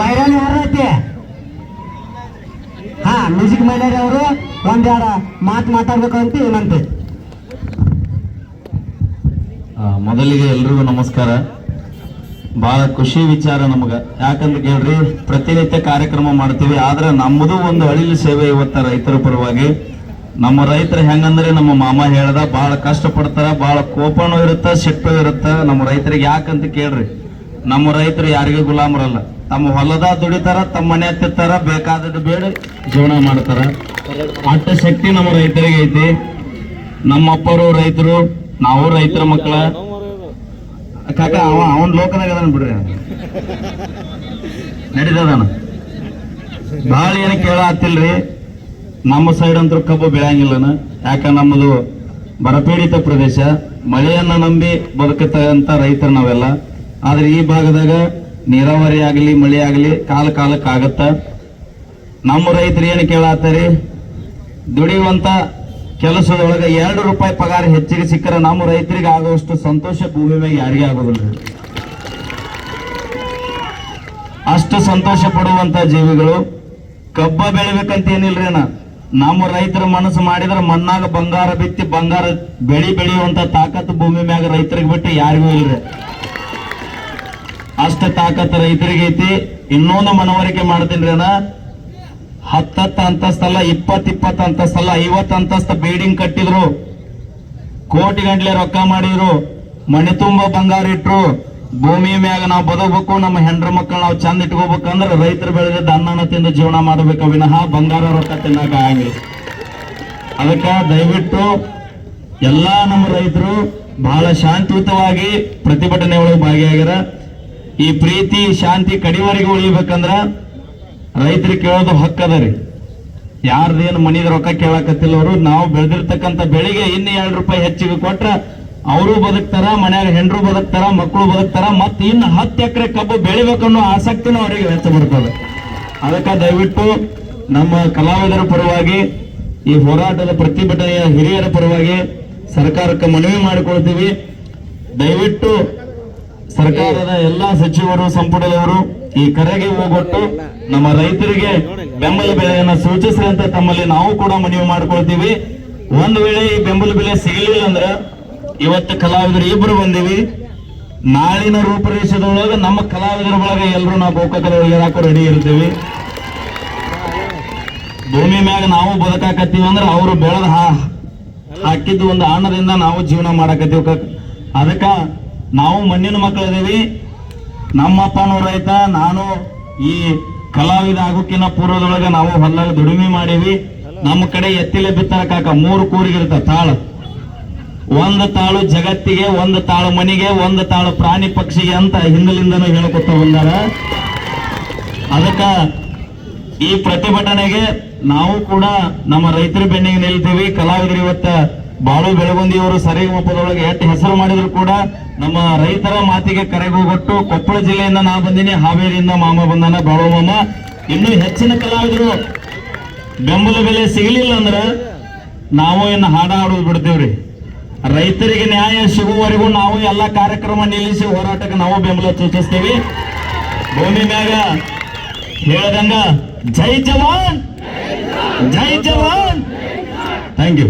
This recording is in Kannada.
ವೈರಲ್ ಯಾರೈತಿ ಹಾ, ಮ್ಯೂಸಿಕ್ ಮೈಲಾರಿ ಅವರು ಒಂದೆರಡು ಮಾತು ಮಾತಾಡ್ಬೇಕು ಅಂತ ಏನಂತೆ? ಮೊದಲಿಗೆ ಎಲ್ರಿಗೂ ನಮಸ್ಕಾರ. ಬಹಳ ಖುಷಿ ವಿಚಾರ ನಮಗ. ಯಾಕಂತ ಕೇಳ್ರಿ, ಪ್ರತಿನಿತ್ಯ ಕಾರ್ಯಕ್ರಮ ಮಾಡ್ತೀವಿ, ಆದ್ರೆ ನಮ್ಮದು ಒಂದು ಅಳಿಲು ಸೇವೆ ಇವತ್ತ ರೈತರ ಪರವಾಗಿ. ನಮ್ಮ ರೈತರು ಹೆಂಗಂದ್ರೆ, ನಮ್ಮ ಮಾಮ ಹೇಳ್ದ ಬಹಳ ಕಷ್ಟ ಪಡ್ತಾರ ಬಹಳ ಕೋಪನೂ ಇರುತ್ತ, ಸಿಟ್ಟು ಇರುತ್ತ. ನಮ್ಮ ರೈತರಿಗೆ ಯಾಕಂತ ಕೇಳ್ರಿ ನಮ್ಮ ರೈತರು ಯಾರಿಗೂ ಗುಲಾಮರಲ್ಲ ತಮ್ಮ ಹೊಲದ ದುಡಿತಾರ, ತಮ್ಮ ಮನೆ ತಿಂತಾರ ಬೇಕಾದದ್ದು ಬೇಡ, ಜೀವನ ಮಾಡ್ತಾರ. ಅಟ್ಟ ಶಕ್ತಿ ನಮ್ಮ ರೈತರಿಗೆ ಐತಿ. ನಮ್ಮಪ್ಪರು ರೈತರು, ನಾವು ರೈತರ ಮಕ್ಕಳ. ಕಾಕ, ಅವ ಅವನ್ ಲೋಕದಾಗ ಬಿಡ್ರಿ. ನಡೀತದಾನ? ಭಾಳ ಏನು ಕೇಳ ಹತ್ತಿಲ್ರಿ ನಮ್ಮ ಸೈಡ್ ಅಂತೂ ಕಬ್ಬು ಬೆಳೆಯಂಗಿಲ್ಲನ. ಯಾಕ ನಮ್ಮದು ಬರಪೀಡಿತ ಪ್ರದೇಶ. ಮಳೆಯನ್ನ ನಂಬಿ ಬದುಕತಕ್ಕಂಥ ರೈತರು ನಾವೆಲ್ಲ. ಆದ್ರೆ ಈ ಭಾಗದಾಗ ನೀರಾವರಿ ಆಗಲಿ, ಮಳೆ ಆಗಲಿ ಕಾಲ ಕಾಲಕ್ಕೆ ಆಗತ್ತ ನಮ್ಮ ರೈತರು ಏನು ಕೇಳಾತ್ತಾರಿ ದುಡಿಯುವಂತ ಕೆಲಸದೊಳಗೆ ಎರಡು ರೂಪಾಯಿ ಪಗಾರ ಹೆಚ್ಚಿಗೆ ಸಿಕ್ಕರೆ ನಮ್ಮ ರೈತರಿಗೆ ಆಗುವಷ್ಟು ಸಂತೋಷ ಭೂಮಿ ಮೇಲೆ ಯಾರಿಗೂ ಆಗೋದಿಲ್ಲ ಅಷ್ಟು ಸಂತೋಷ ಪಡುವಂತ ಜೀವಿಗಳು, ಕಬ್ಬ ಬೆಳಿಬೇಕಂತ ಏನಿಲ್ರಿ ನಮ್ಮ ರೈತರ ಮನಸ್ಸು ಮಾಡಿದ್ರೆ ಮಣ್ಣಾಗ ಬಂಗಾರ ಬಿತ್ತಿ ಬಂಗಾರ ಬೆಳಿ ಬೆಳೆಯುವಂತ ತಾಕತ್ತು ಭೂಮಿ ಮ್ಯಾಗ ರೈತರಿಗೆ ಬಿಟ್ಟು ಯಾರಿಗೂ ಇಲ್ರಿ. ಅಷ್ಟ ತಾಕತ್ತು ರೈತರಿಗೆ ಐತಿ. ಇನ್ನೊಂದು ಮನವರಿಕೆ ಮಾಡ್ತೀನಿ ಅಣ್ಣ. ಹತ್ತತ್ತು ಅಂತಸ್ತಲ್ಲ ಇಪ್ಪತ್ ಇಪ್ಪತ್ತು ಅಂತಸ್ತಲ್ಲ ಐವತ್ತು ಅಂತಸ್ತ ಬಿಲ್ಡಿಂಗ್ ಕಟ್ಟಿದ್ರು. ಕೋಟಿ ಗಂಟ್ಲೆ ರೊಕ್ಕ ಮಾಡಿದ್ರು. ಮಣಿ ತುಂಬ ಬಂಗಾರ ಇಟ್ರು. ಭೂಮಿ ಮ್ಯಾಗ ನಾವು ಬದುಕಬೇಕು, ನಮ್ಮ ಹೆಂಡ್ರ ಮಕ್ಕಳು ನಾವು ಚಂದ ಇಟ್ಕೋಬೇಕಂದ್ರೆ ರೈತರು ಬೆಳೆದ ಅನ್ನನ ತಿಂದು ಜೀವನ ಮಾಡಬೇಕು ವಿನಃ ಬಂಗಾರ ರೊಕ್ಕ ತಿನ್ನಕ ಆಗಲಿ ಅದಕ್ಕೆ ದಯವಿಟ್ಟು ಎಲ್ಲಾ ನಮ್ಮ ರೈತರು ಬಹಳ ಶಾಂತಿಯುತವಾಗಿ ಪ್ರತಿಭಟನೆ ಒಳಗೆ ಭಾಗಿಯಾಗ್ಯಾರ. ಈ ಪ್ರೀತಿ, ಶಾಂತಿ ಕಡಿವರೆಗೆ ಉಳಿಬೇಕಂದ್ರ ರೈತರಿಗೆ ಕೇಳೋದು ಹಕ್ಕದ ರೀ. ಯಾರ್ದೇನು ಮನಿದ ರೊಕ್ಕ ಕೇಳಕತ್ತಿಲ್ಲ ಅವರು, ನಾವು ಬೆಳೆದಿರ್ತಕ್ಕಂಥ ಬೆಳೆಗೆ ಇನ್ನು ಎರಡು ರೂಪಾಯಿ ಹೆಚ್ಚಿಗೆ ಕೊಟ್ರ ಅವರು ಬದುಕ್ತಾರ, ಮನ್ಯಾಗ ಹೆಂಡ್ರು ಬದುಕ್ತಾರ ಮಕ್ಕಳು ಬದುಕ್ತಾರ, ಮತ್ತೆ ಇನ್ನು ಹತ್ತು ಎಕರೆ ಕಬ್ಬು ಬೆಳಿಬೇಕನ್ನೋ ಆಸಕ್ತಿನೂ ಅವರಿಗೆ ವ್ಯರ್ಥ ಬರ್ತದೆ. ಅದಕ್ಕೆ ದಯವಿಟ್ಟು ನಮ್ಮ ಕಲಾವಿದರ ಪರವಾಗಿ, ಈ ಹೋರಾಟದ ಪ್ರತಿಭಟನೆಯ ಹಿರಿಯರ ಪರವಾಗಿ ಸರ್ಕಾರಕ್ಕೆ ಮನವಿ ಮಾಡಿಕೊಳ್ತೀವಿ. ದಯವಿಟ್ಟು ಸರ್ಕಾರದ ಎಲ್ಲಾ ಸಚಿವರು, ಸಂಪುಟದವರು ಈ ಕರೆಗೆ ಹೋಗೊಟ್ಟು ನಮ್ಮ ರೈತರಿಗೆ ಬೆಂಬಲ ಬೆಲೆಯನ್ನು ಸೂಚಿಸ್ರಿ ಅಂತ ತಮ್ಮಲ್ಲಿ ನಾವು ಕೂಡ ಮನವಿ ಮಾಡ್ಕೊಳ್ತೀವಿ. ಒಂದು ವೇಳೆ ಈ ಬೆಂಬಲ ಬೆಲೆ ಸಿಗಲಿಲ್ಲ ಅಂದ್ರ ಇವತ್ತು ಕಲಾವಿದರು ಇಬ್ರು ಬಂದಿವಿ. ನಾಳಿನ ರೂಪರೇಷದೊಳಗೆ ನಮ್ಮ ಕಲಾವಿದರ ಒಳಗೆ ಎಲ್ಲರೂ ನಾವು ಇರಾಕೋ ರೆಡಿ ಇರ್ತೀವಿ. ಭೂಮಿ ಮ್ಯಾಗ ನಾವು ಬದುಕಾಕತ್ತೀವಿ ಅಂದ್ರೆ ಅವರು ಬೆಳೆದ ಹಾಕಿದ್ದು ಒಂದು ಅನ್ನದಿಂದ ನಾವು ಜೀವನ ಮಾಡಕತ್ತೀವಿ. ಅದಕ್ಕ ನಾವು ಮಣ್ಣಿನ ಮಕ್ಕಳು ಇದೀವಿ. ನಮ್ಮ ಅಪ್ಪನೂ ರೈತ ನಾನು ಈ ಕಲಾವಿದ ಆಗುಕಿನ ಪೂರ್ವದೊಳಗೆ ನಾವು ಹೊಲ್ದಾಗ ದುಡಿಮೆ ಮಾಡೀವಿ. ನಮ್ಮ ಕಡೆ ಎತ್ತಿಲೆ ಬಿತ್ತರ ಕಾಕ, ಮೂರು ಕೂರಿಗಿರ್ತ ತಾಳು. ಒಂದು ತಾಳು ಜಗತ್ತಿಗೆ, ಒಂದು ತಾಳು ಮನೆಗೆ, ಒಂದು ತಾಳು ಪ್ರಾಣಿ ಪಕ್ಷಿಗೆ ಅಂತ ಹಿಂದಲಿಂದನೂ ಹೇಳ್ಕೊತ ಬಂದಾರ. ಅದಕ್ಕ ಈ ಪ್ರತಿಭಟನೆಗೆ ನಾವು ಕೂಡ ನಮ್ಮ ರೈತರ ಬೆನ್ನಿಗೆ ನಿಲ್ತೀವಿ. ಕಲಾವಿದರು ಇವತ್ತ ಬಾಳು ಸರಿ ಸರಿಗಮಪದೊಳಗೆ ಎಷ್ಟು ಹೆಸರು ಮಾಡಿದ್ರು ಕೂಡ ನಮ್ಮ ರೈತರ ಮಾತಿಗೆ ಕರೆಗೋಗೊಟ್ಟು ಕೊಪ್ಪಳ ಜಿಲ್ಲೆಯಿಂದ ನಾ ಬಂದಿನಿ, ಹಾವೇರಿಯಿಂದ ಮಾಮ ಬಂದಾನ ಬಾಳು ಮಾಮ. ಇನ್ನೂ ಹೆಚ್ಚಿನ ಕಲಾವಿದರು ಬೆಂಬಲ ಬೆಲೆ ಸಿಗಲಿಲ್ಲ ಅಂದ್ರೆ ನಾವು ಇನ್ನು ಹಾಡ ಆಡೋದು ಬಿಡ್ತೇವ್ರಿ. ರೈತರಿಗೆ ನ್ಯಾಯ ಸಿಗುವವರೆಗೂ ನಾವು ಎಲ್ಲ ಕಾರ್ಯಕ್ರಮ ನಿಲ್ಲಿಸಿ ಹೋರಾಟಕ್ಕೆ ನಾವು ಬೆಂಬಲ ಸೂಚಿಸ್ತೀವಿ. ಭೂಮಿ ಮ್ಯಾಗ ಹೇಳ್ದಂಗ, ಜೈ ಜವಾನ್! ಜೈ ಜವಾನ್! Thank you